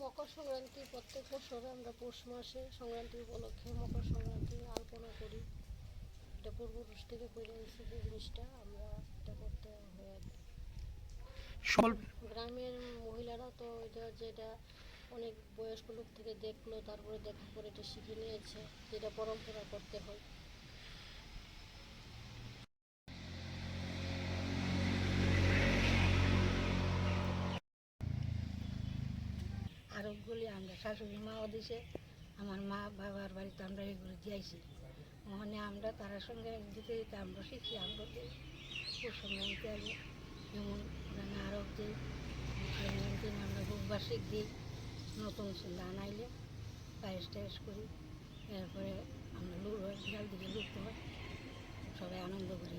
মকর সংক্রান্তি প্রত্যেক বছরে আমরা পৌষ মাসে সংক্রান্তি উপলক্ষে মকর সংক্রান্তি আলপনা করি। এটা পূর্বপুরুষ থেকে করে এসেছি যে জিনিসটা আমরা এটা করতে হয়ে গ্রামের মহিলারা তো এটা যেটা অনেক বয়স্ক লোক থেকে দেখল তারপরে দেখার পরে এটা শিখে নিয়েছে যেটা পরম্পরা করতে হয়। আরবগুলি আমরা, শাশুড়ি মাও দিছে আমার মা বাবার বাড়িতে আমরা এগুলো দিয়েছি ওখানে আমরা, তার সঙ্গে দিতে দিতে আমরা শিখছি আমরা কুসংক্রান্তি আগে যেমন ওখানে আরব দিই সংক্রান্তি আমরা বুকবাসিক দিই। নতুন ধান আইলে পায়েস টায়েস করি, এরপরে আমরা বিকাল দিকে লুট হয়, সবাই আনন্দ করে